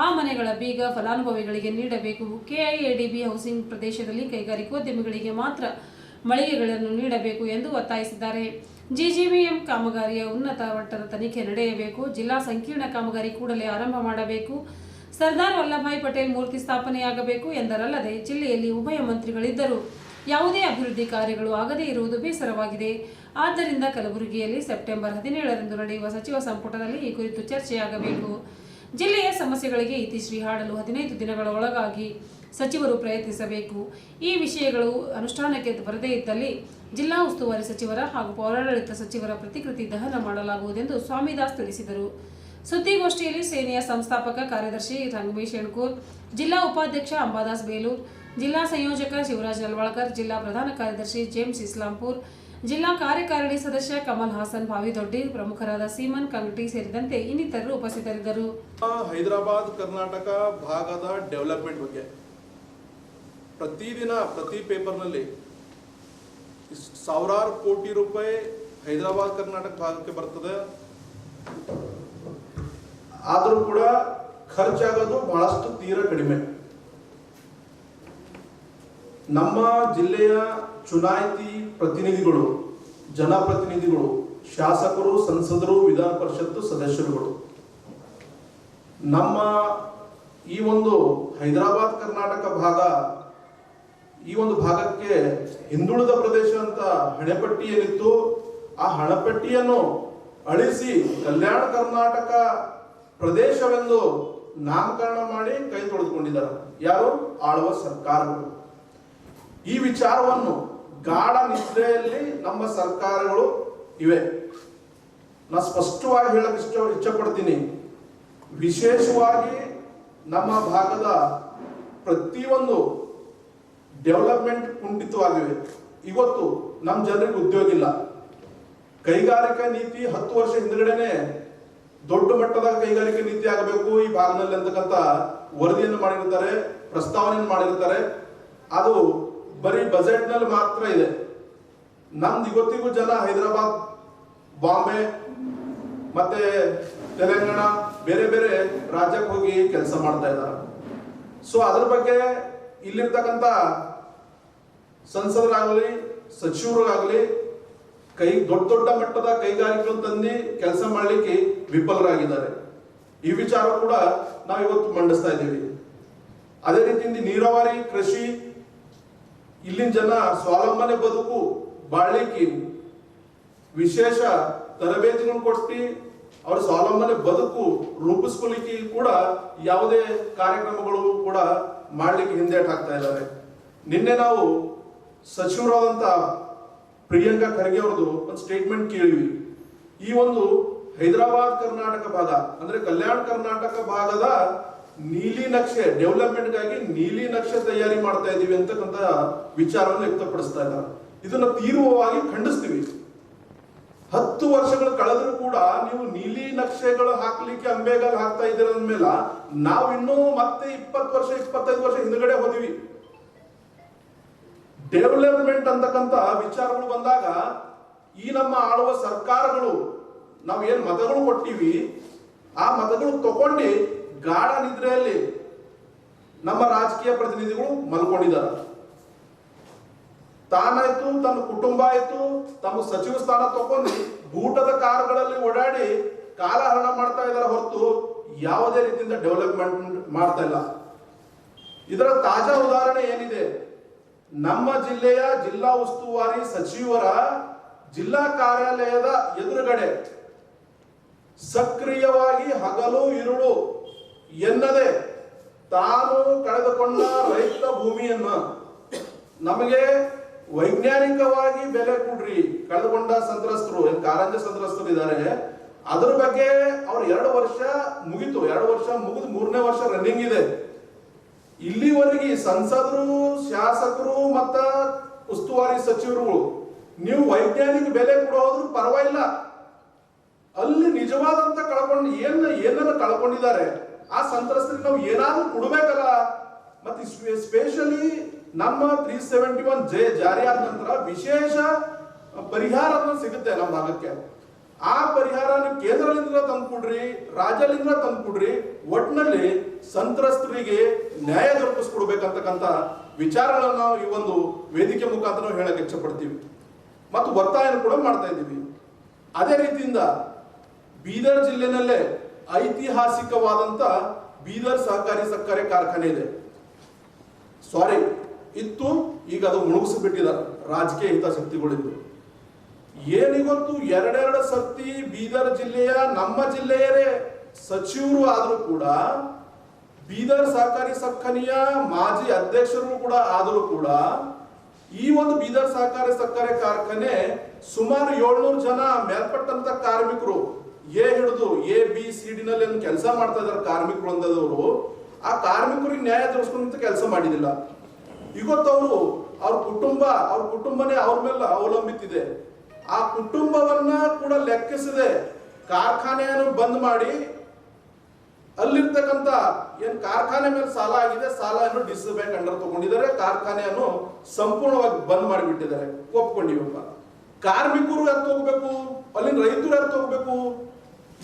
ಆ ಮನೆಗಳ ಬೀಗ ಫಲಾನುಭವಿಗಳಿಗೆ ನೀಡಬೇಕು. ಕೆಐಎಡಿಬಿ ಹೌಸಿಂಗ್ ಪ್ರದೇಶದಲ್ಲಿ ಕೈಗಾರಿಕೋದ್ಯಮಿಗಳಿಗೆ ಮಾತ್ರ ಮಳಿಗೆಗಳನ್ನು ನೀಡಬೇಕು ಎಂದು ಒತ್ತಾಯಿಸಿದ್ದಾರೆ. ಜಿಜಿಬಿಎಂ ಕಾಮಗಾರಿಯ ಉನ್ನತ ಮಟ್ಟದ ತನಿಖೆ ನಡೆಯಬೇಕು. ಜಿಲ್ಲಾ ಸಂಕೀರ್ಣ ಕಾಮಗಾರಿ ಕೂಡಲೇ ಆರಂಭ ಮಾಡಬೇಕು. ಸರ್ದಾರ್ ವಲ್ಲಭಭಾಯ್ ಪಟೇಲ್ ಮೂರ್ತಿ ಸ್ಥಾಪನೆಯಾಗಬೇಕು ಎಂದರಲ್ಲದೆ ಜಿಲ್ಲೆಯಲ್ಲಿ ಉಭಯ ಮಂತ್ರಿಗಳಿದ್ದರೂ ಯಾವುದೇ ಅಭಿವೃದ್ಧಿ ಕಾರ್ಯಗಳು ಆಗದೇ ಇರುವುದು ಬೇಸರವಾಗಿದೆ. ಆದ್ದರಿಂದ ಕಲಬುರಗಿಯಲ್ಲಿ ಸೆಪ್ಟೆಂಬರ್ ಹದಿನೇಳರಂದು ನಡೆಯುವ ಸಚಿವ ಸಂಪುಟದಲ್ಲಿ ಈ ಕುರಿತು ಚರ್ಚೆಯಾಗಬೇಕು. ಜಿಲ್ಲೆಯ ಸಮಸ್ಯೆಗಳಿಗೆ ಇತಿಶ್ರೀ ಹಾಡಲು ಹದಿನೈದು ದಿನಗಳ ಒಳಗಾಗಿ ಸಚಿವರು ಪ್ರಯತ್ನಿಸಬೇಕು. ಈ ವಿಷಯಗಳು ಅನುಷ್ಠಾನಕ್ಕೆ ಬರದೇ ಇದ್ದಲ್ಲಿ ಜಿಲ್ಲಾ ಉಸ್ತುವಾರಿ ಸಚಿವರ ಹಾಗೂ ಪೌರಾಡಳಿತ ಸಚಿವರ ಪ್ರತಿಕೃತಿ ದಹನ ಮಾಡಲಾಗುವುದೆಂದು ಸ್ವಾಮಿದಾಸ್ ತಿಳಿಸಿದರು. ಸುದ್ದಿಗೋಷ್ಠಿಯಲ್ಲಿ ಸೇನೆಯ ಸಂಸ್ಥಾಪಕ ಕಾರ್ಯದರ್ಶಿ ರಂಗಮೇಶ್ ಎಣ್ಕೂರ್, ಜಿಲ್ಲಾ ಉಪಾಧ್ಯಕ್ಷ ಅಂಬಾದಾಸ್ ಬೇಲೂರ್, ಜಿಲ್ಲಾ ಸಂಯೋಜಕ ಶಿವರಾಜ್ ನಲ್ವಾಳ್ಕರ್, ಜಿಲ್ಲಾ ಪ್ರಧಾನ ಕಾರ್ಯದರ್ಶಿ ಜೇಮ್ಸ್ ಇಸ್ಲಾಂಪುರ್ ಜಿಲ್ಲಾ ಕಾರ್ಯಕಾರಿಣಿ ಸದಸ್ಯ ಕಮಲ್ ಹಾಸನ್ ಭಾವಿದೊಡ್ಡಿ ಪ್ರಮುಖರಾದ ಸೀಮನ್ ಕಂಗಟಿ ಸೇರಿದಂತೆ ಇನ್ನಿತರರು ಉಪಸ್ಥಿತರಿದ್ದರು. ಹೈದರಾಬಾದ್, ಕರ್ನಾಟಕ ಭಾಗದ ಡೆವಲಪ್ಮೆಂಟ್ ಬಗ್ಗೆ ಪ್ರತಿದಿನ ಪ್ರತಿ ಪೇಪರ್ನಲ್ಲಿ ಸಾವಿರಾರು ಕೋಟಿ ರೂಪಾಯಿ ಹೈದರಾಬಾದ್, ಕರ್ನಾಟಕ ಭಾಗಕ್ಕೆ ಬರ್ತದೆ. ಆದರೂ ಕೂಡ ಖರ್ಚಾಗೋದು ಬಹಳಷ್ಟು ತೀರ ಕಡಿಮೆ. ನಮ್ಮ ಜಿಲ್ಲೆಯ ಚುನಾಯಿತಿ ಪ್ರತಿನಿಧಿಗಳು, ಜನಪ್ರತಿನಿಧಿಗಳು, ಶಾಸಕರು, ಸಂಸದರು, ವಿಧಾನ ಪರಿಷತ್ತು ಸದಸ್ಯರುಗಳು, ನಮ್ಮ ಈ ಒಂದು ಹೈದರಾಬಾದ್ ಕರ್ನಾಟಕ ಭಾಗ, ಈ ಒಂದು ಭಾಗಕ್ಕೆ ಹಿಂದುಳಿದ ಪ್ರದೇಶ ಅಂತ ಹಣೆಪಟ್ಟಿ ಏನಿತ್ತು ಆ ಹಣಪಟ್ಟಿಯನ್ನು ಅಳಿಸಿ ಕಲ್ಯಾಣ ಕರ್ನಾಟಕ ಪ್ರದೇಶವೆಂದು ನಾಮಕರಣ ಮಾಡಿ ಕೈ ತೊಳೆದುಕೊಂಡಿದ್ದಾರೆ. ಯಾರು? ಆಳುವ ಸರ್ಕಾರಗಳು. ಈ ವಿಚಾರವನ್ನು ಗಾಢ ನಿದ್ರೆಯಲ್ಲಿ ನಮ್ಮ ಸರ್ಕಾರಗಳು ಇವೆ. ನಾ ಸ್ಪಷ್ಟವಾಗಿ ಹೇಳಕ್ಕೆ ಇಷ್ಟ ಇಚ್ಛಪಡ್ತೀನಿ ವಿಶೇಷವಾಗಿ ನಮ್ಮ ಭಾಗದ ಪ್ರತಿಯೊಂದು ಡೆವಲಪ್ಮೆಂಟ್ ಕುಂಠಿತವಾಗಿವೆ ಇವತ್ತು ನಮ್ಮ ಜನರಿಗೆ ಉದ್ಯೋಗ ಇಲ್ಲ. ಕೈಗಾರಿಕಾ ನೀತಿ ಹತ್ತು ವರ್ಷ ಹಿಂದ್ಗಡೆನೆ ದೊಡ್ಡ ಮಟ್ಟದ ಕೈಗಾರಿಕಾ ನೀತಿ ಆಗಬೇಕು. ಈ ಭಾಗದಲ್ಲಿ ಅಂತಕ್ಕಂಥ ವರದಿಯನ್ನು ಮಾಡಿರ್ತಾರೆ, ಪ್ರಸ್ತಾವನೆಯನ್ನು ಮಾಡಿರ್ತಾರೆ. ಅದು ಬರೀ ಬಜೆಟ್ನಲ್ಲಿ ಮಾತ್ರ ಇದೆ. ನಮ್ದು ಇವತ್ತಿಗೂ ಜನ ಹೈದರಾಬಾದ್, ಬಾಂಬೆ, ಮತ್ತೆ ತೆಲಂಗಾಣ, ಬೇರೆ ಬೇರೆ ರಾಜ್ಯಕ್ಕೆ ಹೋಗಿ ಕೆಲಸ ಮಾಡ್ತಾ ಇದ್ದಾರೆ. ಸೊ ಅದ್ರ ಬಗ್ಗೆ ಇಲ್ಲಿರ್ತಕ್ಕಂಥ ಸಂಸದರಾಗಲಿ, ಸಚಿವರಾಗಲಿ, ಕೈ ದೊಡ್ಡ ದೊಡ್ಡ ಮಟ್ಟದ ಕೈಗಾರಿಕೆ ತಂದು ಕೆಲಸ ಮಾಡಲಿಕ್ಕೆ ವಿಫಲರಾಗಿದ್ದಾರೆ. ಈ ವಿಚಾರ ಕೂಡ ನಾವು ಇವತ್ತು ಮಂಡಿಸ್ತಾ ಇದ್ದೀವಿ. ಅದೇ ರೀತಿಯಿಂದ ನೀರಾವರಿ, ಕೃಷಿ ಇಲ್ಲಿನ ಜನ ಸ್ವಾವಲಂಬನೆ ಬದುಕು ಬಾಳ್ಲಿಕ್ಕೆ ವಿಶೇಷ ತರಬೇತಿಗಳನ್ನು ಕೊಟ್ಟು ಅವ್ರ ಸ್ವಾವಲಂಬನೆ ಬದುಕು ರೂಪಿಸ್ಕೊಳ್ಳಿಕ್ಕೆ ಕೂಡ ಯಾವುದೇ ಕಾರ್ಯಕ್ರಮಗಳು ಕೂಡ ಮಾಡ್ಲಿಕ್ಕೆ ಹಿಂದೇಟ್ ಆಗ್ತಾ ಇದ್ದಾರೆ ನಿನ್ನೆ ನಾವು ಸಚಿವರಾದಂತ ಪ್ರಿಯಾಂಕಾ ಖರ್ಗೆ ಅವ್ರದ್ದು ಒಂದು ಸ್ಟೇಟ್ಮೆಂಟ್ ಕೇಳಿವಿ ಈ ಒಂದು ಹೈದರಾಬಾದ್ ಕರ್ನಾಟಕ ಭಾಗ, ಅಂದ್ರೆ ಕಲ್ಯಾಣ ಕರ್ನಾಟಕ ಭಾಗದ ನೀಲಿ ನಕ್ಷೆ ಡೆವಲಪ್ಮೆಂಟ್ಗಾಗಿ ನೀಲಿ ನಕ್ಷೆ ತಯಾರಿ ಮಾಡ್ತಾ ಇದ್ದೀವಿ ಅಂತಕ್ಕಂಥ ವಿಚಾರವನ್ನು ವ್ಯಕ್ತಪಡಿಸ್ತಾ ಇದ್ದಾರೆ. ಇದನ್ನ ತೀವ್ರವಾಗಿ ಖಂಡಿಸ್ತೀವಿ. ಹತ್ತು ವರ್ಷಗಳು ಕಳೆದರೂ ಕೂಡ ನೀವು ನೀಲಿ ನಕ್ಷೆಗಳು ಹಾಕ್ಲಿಕ್ಕೆ ಅಂಬೆಗಾಲ್ ಹಾಕ್ತಾ ಇದ್ದೀರ ಅಂದ್ಮೇಲೆ ನಾವು ಇನ್ನೂ ಮತ್ತೆ ಇಪ್ಪತ್ತು ವರ್ಷ, ಇಪ್ಪತ್ತೈದು ವರ್ಷ ಹಿಂದ್ಗಡೆ ಹೋದಿವಿ. ಡೆವಲಪ್ಮೆಂಟ್ ಅಂತಕ್ಕಂಥ ವಿಚಾರಗಳು ಬಂದಾಗ ಈ ನಮ್ಮ ಆಳುವ ಸರ್ಕಾರಗಳು ನಾವು ಏನ್ ಮತಗಳು ಕೊಟ್ಟಿವಿ, ಆ ಮತಗಳು ತಗೊಂಡು ಗಾಢ ನಿದ್ರೆಯಲ್ಲಿ ನಮ್ಮ ರಾಜಕೀಯ ಪ್ರತಿನಿಧಿಗಳು ಮಲ್ಕೊಂಡಿದ್ದಾರೆ. ತಾನಾಯ್ತು, ತನ್ನ ಕುಟುಂಬ ಆಯ್ತು, ತಮ್ಮ ಸಚಿವ ಸ್ಥಾನ ತಗೊಂಡು ಗೂಟದ ಕಾರುಗಳಲ್ಲಿ ಓಡಾಡಿ ಕಾಲಹರಣ ಮಾಡ್ತಾ ಇದ್ದಾರೆ ಹೊರತು ಯಾವುದೇ ರೀತಿಯಿಂದ ಡೆವಲಪ್ಮೆಂಟ್ ಮಾಡ್ತಾ ಇಲ್ಲ. ಇದರ ತಾಜಾ ಉದಾಹರಣೆ ಏನಿದೆ? ನಮ್ಮ ಜಿಲ್ಲೆಯ ಜಿಲ್ಲಾ ಉಸ್ತುವಾರಿ ಸಚಿವರ ಜಿಲ್ಲಾ ಕಾರ್ಯಾಲಯದ ಎದುರುಗಡೆ ಸಕ್ರಿಯವಾಗಿ ಹಗಲು, ಇರುಳು ಎನ್ನದೆ ತಾನು ಕಳೆದುಕೊಂಡ ರೈತ ಭೂಮಿಯನ್ನ ನಮಗೆ ವೈಜ್ಞಾನಿಕವಾಗಿ ಬೆಲೆ ಕೊಡ್ರಿ. ಕಳೆದುಕೊಂಡ ಸಂತ್ರಸ್ತರು ಕಾರಂಜ ಸಂತ್ರಸ್ತರು ಇದ್ದಾರೆ ಅದ್ರ ಬಗ್ಗೆ ಅವ್ರು ಎರಡು ವರ್ಷ ಮುಗಿತು. ಎರಡು ವರ್ಷ ಮುಗಿದು ಮೂರನೇ ವರ್ಷ ರನ್ನಿಂಗ್ ಇದೆ. ಇಲ್ಲಿವರೆಗೆ ಸಂಸದರು, ಶಾಸಕರು ಮತ್ತ ಉಸ್ತುವಾರಿ ಸಚಿವರುಗಳು, ನೀವು ವೈಜ್ಞಾನಿಕ ಬೆಲೆ ಕೊಡೋದ್ರು ಪರವಾಗಿಲ್ಲ. ಅಲ್ಲಿ ನಿಜವಾದಂತ ಕಳ್ಕೊಂಡು ಏನ್ ಏನನ್ನ ಕಳ್ಕೊಂಡಿದ್ದಾರೆ? ಆ ಸಂತ್ರಸ್ತರಿಗೆ ನಾವು ಏನಾದ್ರೂ ಕೊಡ್ಬೇಕಲ್ಲ. ಮತ್ತೆ ಸ್ಪೆಷಲಿ ನಮ್ಮ ತ್ರೀ ಸೆವೆಂಟಿ ಒನ್ ಜೆ ಜಾರಿ ಆದ ನಂತರ ವಿಶೇಷ ಪರಿಹಾರ ಸಿಗುತ್ತೆ ನಮ್ಮ ಭಾಗಕ್ಕೆ. ಆ ಪರಿಹಾರ ನೀವು ಕೇಂದ್ರದಿಂದ ತಂದ್ಕೊಡ್ರಿ ರಾಜ್ಯದಿಂದ ತಂದ್ಕೊಡ್ರಿ ಒಟ್ಟಿನಲ್ಲಿ ಸಂತ್ರಸ್ತರಿಗೆ ನ್ಯಾಯ ದೊರಕಿಸ್ಕೊಡ್ಬೇಕಂತಕ್ಕಂಥ ವಿಚಾರಗಳನ್ನು ನಾವು ಈ ಒಂದು ವೇದಿಕೆ ಮುಖಾಂತರ ಹೇಳಕ್ಕೆ ಇಚ್ಛೆ ಇಚ್ಛಪಡ್ತೀವಿ ಮತ್ತು ಒತ್ತಾಯನ ಕೂಡ ಮಾಡ್ತಾ ಇದ್ದೀವಿ. ಅದೇ ರೀತಿಯಿಂದ ಬೀದರ್ ಜಿಲ್ಲೆನಲ್ಲೇ ಐತಿಹಾಸಿಕವಾದಂತ ಬೀದರ್ ಸಹಕಾರಿ ಸಕ್ಕರೆ ಕಾರ್ಖಾನೆ ಇದೆ. ಸಾರಿ ಇತ್ತು, ಈಗ ಅದು ಮುಳುಗಿಸಿಬಿಟ್ಟಿದ್ದಾರೆ ರಾಜಕೀಯ ಹಿತಾಸಕ್ತಿಗಳಿದ್ದು ಏನಿಗೊತ್ತು ಎರಡೆರಡು ಸರ್ತಿ ಬೀದರ್ ಜಿಲ್ಲೆಯ ನಮ್ಮ ಜಿಲ್ಲೆಯರೇ ಸಚಿವರು ಆದರೂ ಕೂಡ, ಬೀದರ್ ಸಹಕಾರಿ ಸಕ್ಕನಿಯ ಮಾಜಿ ಅಧ್ಯಕ್ಷರು ಕೂಡ ಆದರೂ ಕೂಡ, ಈ ಒಂದು ಬೀದರ್ ಸಹಕಾರಿ ಸಕ್ಕರೆ ಕಾರ್ಖಾನೆ ಸುಮಾರು ಏಳ್ನೂರು ಜನ ಮೇಲ್ಪಟ್ಟಂತ ಕಾರ್ಮಿಕರು ಎ ಹಿಡಿದು ಎ, ಬಿ, ಸಿ ಡಿ ಏನು ಕೆಲಸ ಮಾಡ್ತಾ ಇದ್ದಾರೆ ಕಾರ್ಮಿಕರು ಅಂದದವರು, ಆ ಕಾರ್ಮಿಕರಿಗೆ ನ್ಯಾಯ ತೋರಿಸ್ಕೊಂಡಂತ ಕೆಲಸ ಮಾಡಿದಿಲ್ಲ. ಇವತ್ತು ಅವರು ಕುಟುಂಬ, ಅವ್ರ ಕುಟುಂಬನೇ ಅವ್ರ ಮೇಲೆ ಅವಲಂಬಿತಿದೆ ಆ ಕುಟುಂಬವನ್ನ ಕೂಡ ಲೆಕ್ಕಿಸದೆ ಕಾರ್ಖಾನೆಯನ್ನು ಬಂದ್ ಮಾಡಿ ಅಲ್ಲಿರ್ತಕ್ಕಂಥ ಏನ್ ಕಾರ್ಖಾನೆ ಮೇಲೆ ಸಾಲ ಆಗಿದೆ ಸಾಲವನ್ನು ಡಿಸ್ ಬ್ಯಾಂಕ್ ಅಂಡರ್ ತಗೊಂಡಿದ್ದಾರೆ, ಕಾರ್ಖಾನೆಯನ್ನು ಸಂಪೂರ್ಣವಾಗಿ ಬಂದ್ ಮಾಡಿಬಿಟ್ಟಿದ್ದಾರೆ. ಒಪ್ಕೊಂಡಿವಪ್ಪ. ಕಾರ್ಮಿಕರು ಯಾರು ತಗೋಬೇಕು? ಅಲ್ಲಿನ ರೈತರು ಯಾರು ತಗೋಬೇಕು?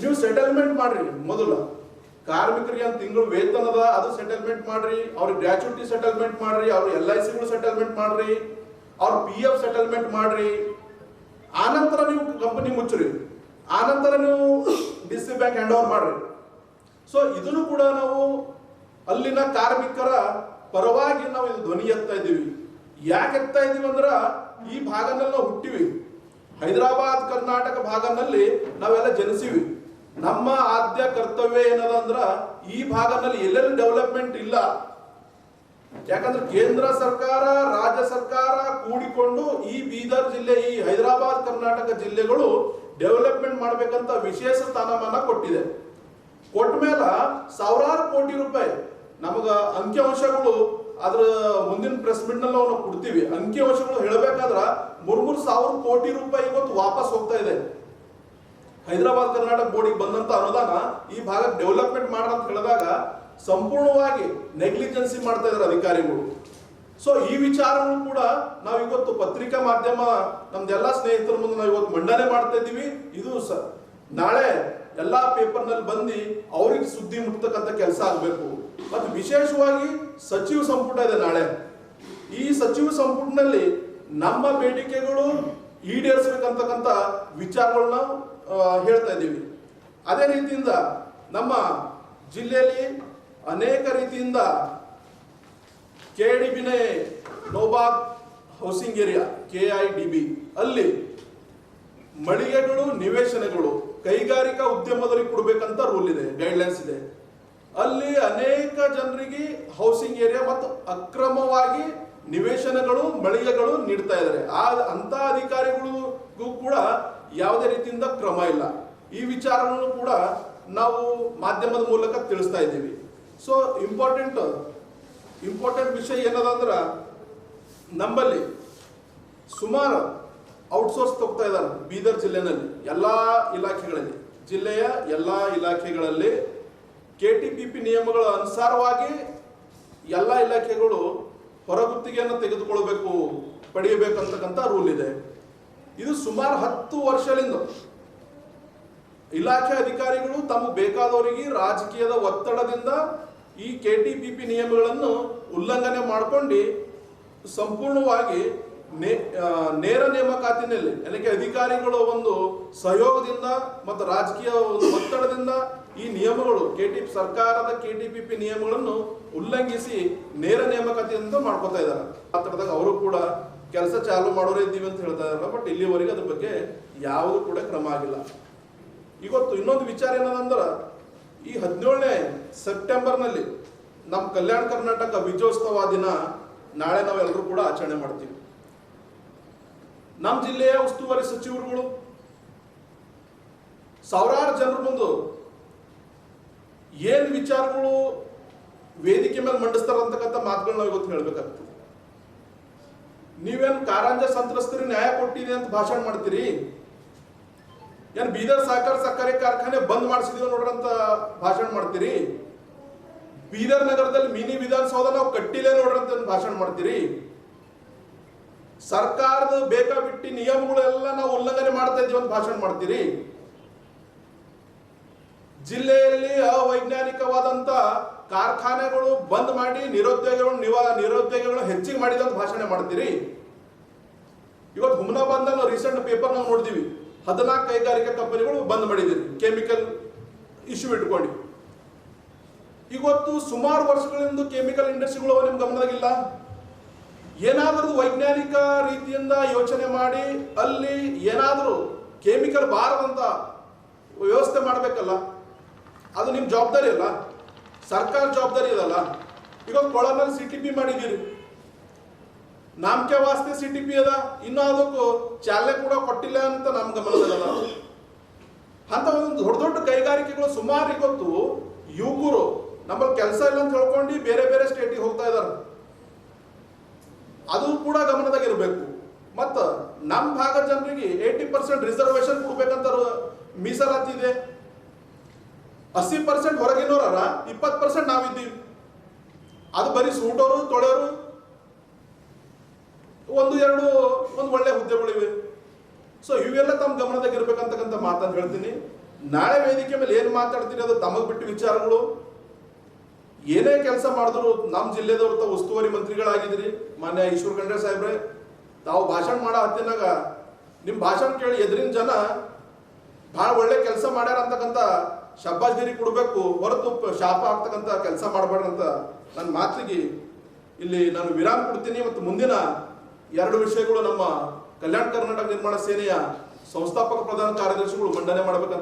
ನೀವು ಸೆಟಲ್ಮೆಂಟ್ ಮಾಡ್ರಿ ಮೊದಲು. ಕಾರ್ಮಿಕರಿಗೆ ಒಂದು ತಿಂಗಳು ವೇತನದ ಅದು ಸೆಟಲ್ಮೆಂಟ್ ಮಾಡ್ರಿ. ಅವ್ರ ಗ್ರಾಚ್ಯುಟಿ ಸೆಟಲ್ಮೆಂಟ್ ಮಾಡ್ರಿ, ಅವ್ರ ಎಲ್ ಐ ಸಿಗಳು ಸೆಟಲ್ಮೆಂಟ್ ಮಾಡ್ರಿ, ಅವ್ರ ಪಿ ಎಫ್ ಸೆಟಲ್ಮೆಂಟ್ ಮಾಡ್ರಿ. ಆನಂತರ ನೀವು ಕಂಪನಿ ಮುಚ್ಚ್ರಿ. ಆನಂತರ ನೀವು D C bank hand over ಮಾಡ್ರಿ. ಸೊ ಇದನ್ನು ಕೂಡ ನಾವು ಅಲ್ಲಿನ ಕಾರ್ಮಿಕರ ಪರವಾಗಿ ನಾವು ಇದು ಧ್ವನಿ ಎತ್ತಾ ಇದ್ದೀವಿ. ಯಾಕೆ ಎತ್ತಾ ಇದ್ದೀವಿ ಅಂದ್ರ, ಈ ಭಾಗನಲ್ಲಿ ನಾವು ಹುಟ್ಟಿವಿ. ಹೈದರಾಬಾದ್, ಕರ್ನಾಟಕ ಭಾಗನಲ್ಲಿ ನಾವೆಲ್ಲ ಜನಿಸಿವಿ. ನಮ್ಮ ಆದ್ಯ ಕರ್ತವ್ಯ ಏನದ ಅಂದ್ರ ಈ ಭಾಗದಲ್ಲಿ ಎಲ್ಲೆಲ್ಲಿ ಡೆವಲಪ್ಮೆಂಟ್ ಇಲ್ಲ, ಯಾಕಂದ್ರೆ ಕೇಂದ್ರ ಸರ್ಕಾರ, ರಾಜ್ಯ ಸರ್ಕಾರ ಕೂಡಿಕೊಂಡು ಈ ಬೀದರ್ ಜಿಲ್ಲೆ, ಈ ಹೈದರಾಬಾದ್, ಕರ್ನಾಟಕ ಜಿಲ್ಲೆಗಳು ಡೆವಲಪ್ಮೆಂಟ್ ಮಾಡಬೇಕಂತ ವಿಶೇಷ ಸ್ಥಾನಮಾನ ಕೊಟ್ಟಿದೆ. ಕೊಟ್ಟ ಮೇಲೆ ಸಾವಿರಾರು ಕೋಟಿ ರೂಪಾಯಿ ನಮಗ ಅಂಕಿಅಂಶಗಳು ಅದ್ರ ಮುಂದಿನ ಪ್ರೆಸ್ ಮೀಟ್ನಲ್ಲಿ ನಾವು ಕೊಡ್ತೀವಿ. ಅಂಕಿಅಂಶಗಳು ಹೇಳಬೇಕಾದ್ರ ಮೂರ್ ಸಾವಿರ ಕೋಟಿ ರೂಪಾಯಿ ಇವತ್ತು ವಾಪಸ್ ಹೋಗ್ತಾ ಇದೆ. ಹೈದರಾಬಾದ್, ಕರ್ನಾಟಕ ಬೋರ್ಡಿಗೆ ಬಂದಂತ ಅನುದಾನ ಈ ಭಾಗಕ್ಕೆ ಡೆವಲಪ್ಮೆಂಟ್ ಮಾಡೋಣ ಅಂತ ಹೇಳಿದಾಗ ಸಂಪೂರ್ಣವಾಗಿ ನೆಗ್ಲಿಜೆನ್ಸಿ ಮಾಡ್ತಾ ಇದ್ದಾರೆ ಅಧಿಕಾರಿಗಳು. ಸೊ ಈ ವಿಚಾರಗಳು ಕೂಡ ನಾವು ಇವತ್ತು ಪತ್ರಿಕಾ ಮಾಧ್ಯಮ ನಮ್ದೆಲ್ಲ ಸ್ನೇಹಿತರ ಮುಂದೆ ನಾವು ಇವತ್ತು ಮಂಡನೆ ಮಾಡ್ತಾ ಇದ್ದೀವಿ. ಇದು ಸ, ನಾಳೆ ಎಲ್ಲಾ ಪೇಪರ್ನಲ್ಲಿ ಬಂದು ಅವ್ರಿಗೆ ಸುದ್ದಿ ಮುಟ್ತಕ್ಕಂಥ ಕೆಲಸ ಆಗಬೇಕು. ಮತ್ತು ವಿಶೇಷವಾಗಿ ಸಚಿವ ಸಂಪುಟ ಇದೆ ನಾಳೆ. ಈ ಸಚಿವ ಸಂಪುಟದಲ್ಲಿ ನಮ್ಮ ಬೇಡಿಕೆಗಳು ಈಡೇರಿಸಬೇಕಂತಕ್ಕಂಥ ವಿಚಾರಗಳನ್ನ ಹೇಳ್ತಾ ಇದ್ದೀವಿ. ಅದೇ ರೀತಿಯಿಂದ ನಮ್ಮ ಜಿಲ್ಲೆಯಲ್ಲಿ ಅನೇಕ ರೀತಿಯಿಂದ ಕೆ ಡಿ ಬಿನೇ ನೋಬಾಗ್ housing area K I D B ಅಲ್ಲಿ ಮಳಿಗೆಗಳು, ನಿವೇಶನಗಳು, ಕೈಗಾರಿಕಾ ಉದ್ಯಮದಲ್ಲಿ ಕೊಡಬೇಕಂತ ರೂಲ್ ಇದೆ ಗೈಡ್ಲೈನ್ಸ್ ಇದೆ. ಅಲ್ಲಿ ಅನೇಕ ಜನರಿಗೆ ಹೌಸಿಂಗ್ ಏರಿಯಾ ಮತ್ತು ಅಕ್ರಮವಾಗಿ ನಿವೇಶನಗಳು, ಮಳಿಗೆಗಳು ನೀಡ್ತಾ ಇದ್ದಾರೆ. ಆ ಅಂತ ಅಧಿಕಾರಿಗಳಿಗೂ ಕೂಡ ಯಾವುದೇ ರೀತಿಯಿಂದ ಕ್ರಮ ಇಲ್ಲ. ಈ ವಿಚಾರವನ್ನು ಕೂಡ ನಾವು ಮಾಧ್ಯಮದ ಮೂಲಕ ತಿಳಿಸ್ತಾ ಇದ್ದೀವಿ. ಸೊ ಇಂಪಾರ್ಟೆಂಟ್ ಇಂಪಾರ್ಟೆಂಟ್ ವಿಷಯ ಏನದ ಅಂದ್ರೆ, ನಮ್ಮಲ್ಲಿ ಸುಮಾರು ಔಟ್ಸೋರ್ಸ್ ತಗೋತಾ ಇದ್ದಾರೆ ಬೀದರ್ ಜಿಲ್ಲೆನಲ್ಲಿ, ಎಲ್ಲ ಇಲಾಖೆಗಳಲ್ಲಿ. ಜಿಲ್ಲೆಯ ಎಲ್ಲ ಇಲಾಖೆಗಳಲ್ಲಿ ಕೆ ಟಿ ಪಿ ಪಿ ನಿಯಮಗಳ ಅನುಸಾರವಾಗಿ ಎಲ್ಲ ಇಲಾಖೆಗಳು ಹೊರಗುತ್ತಿಗೆಯನ್ನು ತೆಗೆದುಕೊಳ್ಬೇಕು ಪಡೆಯಬೇಕಂತಕ್ಕಂಥ ರೂಲ್ ಇದೆ. ಇದು ಸುಮಾರು ಹತ್ತು ವರ್ಷದಿಂದ ಇಲಾಖೆ ಅಧಿಕಾರಿಗಳು ತಮ್ಮ ಬೇಕಾದವರಿಗೆ ರಾಜಕೀಯದ ಒತ್ತಡದಿಂದ ಈ ಕೆ ಟಿ ಪಿ ಪಿ ನಿಯಮಗಳನ್ನು ಉಲ್ಲಂಘನೆ ಮಾಡ್ಕೊಂಡು ಸಂಪೂರ್ಣವಾಗಿ ನೇ- ನೇರ ನೇಮಕಾತಿನಲ್ಲಿ ಅದಕ್ಕೆ ಅಧಿಕಾರಿಗಳು ಒಂದು ಸಹಯೋಗದಿಂದ ಮತ್ತು ರಾಜಕೀಯ ಒಂದು ಒತ್ತಡದಿಂದ ಈ ನಿಯಮಗಳು ಕೆ ಟಿ ಸರ್ಕಾರದ ಕೆ ಟಿ ಪಿ ಪಿ ನಿಯಮಗಳನ್ನು ಉಲ್ಲಂಘಿಸಿ ನೇರ ನೇಮಕಾತಿಯಿಂದ ಮಾಡ್ಕೋತಾ ಇದ್ದಾರೆ. ಮಾತಾಡಿದಾಗ ಅವರು ಕೂಡ ಕೆಲಸ ಚಾಲು ಮಾಡೋರೇ ಇದ್ದೀವಿ ಅಂತ ಹೇಳ್ತಾ ಇದಾರಲ್ಲ ಬಟ್ ಇಲ್ಲಿವರೆಗೆ ಅದ್ರ ಬಗ್ಗೆ ಯಾವುದು ಕೂಡ ಕ್ರಮ ಆಗಿಲ್ಲ. ಇವತ್ತು ಇನ್ನೊಂದು ವಿಚಾರ ಏನದಂದ್ರ ಈ ಹದಿನೇಳನೇ ಸೆಪ್ಟೆಂಬರ್ನಲ್ಲಿ ನಮ್ಮ ಕಲ್ಯಾಣ ಕರ್ನಾಟಕ ವಿಜಯೋತ್ಸವ ದಿನ ನಾಳೆ ನಾವೆಲ್ಲರೂ ಕೂಡ ಆಚರಣೆ ಮಾಡ್ತೀವಿ. ನಮ್ಮ ಜಿಲ್ಲೆಯ ಉಸ್ತುವಾರಿ ಸಚಿವರುಗಳು, ಸಾವಿರಾರು ಜನರು ಮುಂದೆ ಏನ್ ವಿಚಾರಗಳು ವೇದಿಕೆ ಮೇಲೆ ಮಂಡಿಸ್ತಾರ ಅಂತಕ್ಕಂಥ ಮಾತುಗಳನ್ನ ನಾವು ಇವತ್ತು ಹೇಳ್ಬೇಕಾಗ್ತದೆ. ನೀವೇನು ಕಾರಂಜ ಸಂತ್ರಸ್ತರಿಗೆ ನ್ಯಾಯ ಕೊಟ್ಟಿದೆ ಅಂತ ಭಾಷಣ ಮಾಡ್ತೀರಿ? ಏನು ಬೀದರ್ ಸಹಕಾರ ಸಕ್ಕರೆ ಕಾರ್ಖಾನೆ ಬಂದ್ ಮಾಡಿಸಿದೀವಿ ನೋಡ್ರಿ ಅಂತ ಭಾಷಣ ಮಾಡ್ತೀರಿ? ಬೀದರ್ ನಗರದಲ್ಲಿ ಮಿನಿ ವಿಧಾನಸೌಧ ನಾವು ಕಟ್ಟಿಲ್ಲ ನೋಡ್ರಿ ಅಂತ ಭಾಷಣ ಮಾಡ್ತೀರಿ? ಸರ್ಕಾರದ ಬೇಕಾಬಿಟ್ಟಿ ನಿಯಮಗಳೆಲ್ಲ ನಾವು ಉಲ್ಲಂಘನೆ ಮಾಡ್ತಾ ಇದ್ದೀವಿ ಅಂತ ಭಾಷಣ ಮಾಡ್ತೀರಿ? ಜಿಲ್ಲೆಯಲ್ಲಿ ಅವೈಜ್ಞಾನಿಕವಾದಂತ ಕಾರ್ಖಾನೆಗಳು ಬಂದ್ ಮಾಡಿ ನಿರುದ್ಯೋಗಗಳು ನಿರುದ್ಯೋಗಗಳು ಹೆಚ್ಚಿಗೆ ಮಾಡಿದಂತ ಭಾಷಣ ಮಾಡ್ತೀರಿ. ಇವತ್ತು ಹುಮ್ನಾಬಾದ್ ನಾವು ರೀಸೆಂಟ್ ಪೇಪರ್ ನಾವು ನೋಡಿದೀವಿ. ಹದಿನಾಲ್ಕು ಕೈಗಾರಿಕಾ ಕಂಪನಿಗಳು ಬಂದ್ ಮಾಡಿದ್ದೀರಿ ಕೆಮಿಕಲ್ ಇಶ್ಯೂ ಇಟ್ಕೊಂಡು. ಇವತ್ತು ಸುಮಾರು ವರ್ಷಗಳಿಂದ ಕೆಮಿಕಲ್ ಇಂಡಸ್ಟ್ರಿಗಳು ನಿಮ್ಗೆ ಗಮನದಾಗಿಲ್ಲ? ಏನಾದರೂ ವೈಜ್ಞಾನಿಕ ರೀತಿಯಿಂದ ಯೋಚನೆ ಮಾಡಿ ಅಲ್ಲಿ ಏನಾದರೂ ಕೆಮಿಕಲ್ ಬಾರದಂತ ವ್ಯವಸ್ಥೆ ಮಾಡಬೇಕಲ್ಲ? ಅದು ನಿಮ್ಮ ಜವಾಬ್ದಾರಿ ಅಲ್ಲ. ಸರ್ಕಾರ ಜವಾಬ್ದಾರಿ ಇದಲ್ಲ ಈಗ ಕೊಳನಲ್ಲಿ ಸಿ ಟಿ ಪಿ ಮಾಡಿದ್ದೀರಿ. ನಾಮಕೆ ವಾಸ್ತೆ ಸಿ ಟಿ ಪಿ ಅದ. ಇನ್ನೂ ಅದಕ್ಕೂ ಚಾಲನೆ ಕೂಡ ಕೊಟ್ಟಿಲ್ಲ ಅಂತ ನಮ್ಮ ಗಮನದಲ್ಲ ಅಂತ ಒಂದು ದೊಡ್ಡ ದೊಡ್ಡ ಕೈಗಾರಿಕೆಗಳು ಸುಮಾರು ಇವತ್ತು ಯುವಕರು ನಮ್ಮಲ್ಲಿ ಕೆಲಸ ಇಲ್ಲ ಅಂತ ಹೇಳ್ಕೊಂಡು ಬೇರೆ ಬೇರೆ ಸ್ಟೇಟಿಗೆ ಹೋಗ್ತಾ ಇದ್ದಾರೆ ಅದು ಕೂಡ ಗಮನದಾಗಿರ್ಬೇಕು. ಮತ್ತು ನಮ್ಮ ಭಾಗದ ಜನರಿಗೆ ಏಯ್ಟಿ ಪರ್ಸೆಂಟ್ ರಿಸರ್ವೇಶನ್ ಕೊಡ್ಬೇಕಂತ ಮೀಸಲಾತಿ ಇದೆ. ಅಸ್ಸಿ ಪರ್ಸೆಂಟ್ ಹೊರಗಿನವರ ಇಪ್ಪತ್ತು ಪರ್ಸೆಂಟ್ ನಾವಿದ್ದೀವಿ. ಅದು ಬರೀ ಸೂಟೋರು, ತೊಳೆಯೋರು, ಒಂದು ಎರಡು, ಒಂದು ಒಳ್ಳೆ ಹುದ್ದೆಗಳಿವೆ. ಸೊ ಇವೆಲ್ಲ ತಮ್ಮ ಗಮನದಾಗ ಇರ್ಬೇಕಂತಕ್ಕಂಥ ಮಾತನ್ನು ಹೇಳ್ತೀನಿ. ನಾಳೆ ವೇದಿಕೆ ಮೇಲೆ ಏನು ಮಾತಾಡ್ತೀನಿ ಅದು ತಮಗೆ ಬಿಟ್ಟು ವಿಚಾರಗಳು. ಏನೇ ಕೆಲಸ ಮಾಡಿದ್ರು ನಮ್ಮ ಜಿಲ್ಲೆದವ್ರ ತಾವು ಉಸ್ತುವಾರಿ ಮಂತ್ರಿಗಳಾಗಿದ್ರಿ ಮಾನ್ಯ ಈಶ್ವರ್ ಖಂಡ್ರೆ ಸಾಹೇಬ್ರೆ, ತಾವು ಭಾಷಣ ಮಾಡೋ ಹತ್ತಿನಾಗ ನಿಮ್ಮ ಭಾಷಣ ಕೇಳಿ ಎದುರಿನ ಜನ ಭಾಳ ಒಳ್ಳೆ ಕೆಲಸ ಮಾಡ್ಯಾರ ಅಂತಕ್ಕಂಥ ಶಬ್ಬಾಜ್ಗಿರಿ ಕೊಡಬೇಕು, ಹೊರತು ಶಾಪ ಆಗ್ತಕ್ಕಂಥ ಕೆಲಸ ಮಾಡಬಾರ್ದಂತ ನನ್ನ ಮಾತಿಗೆ ಇಲ್ಲಿ ನಾನು ವಿರಾಮ ಕೊಡ್ತೀನಿ ಮತ್ತು ಮುಂದಿನ ಎರಡು ವಿಷಯಗಳು ನಮ್ಮ ಕಲ್ಯಾಣ ಕರ್ನಾಟಕ ನಿರ್ಮಾಣ ಸೇನೆಯ ಸಂಸ್ಥಾಪಕ ಪ್ರಧಾನ ಕಾರ್ಯದರ್ಶಿಗಳು ಮಂಡನೆ ಮಾಡಬೇಕಂತ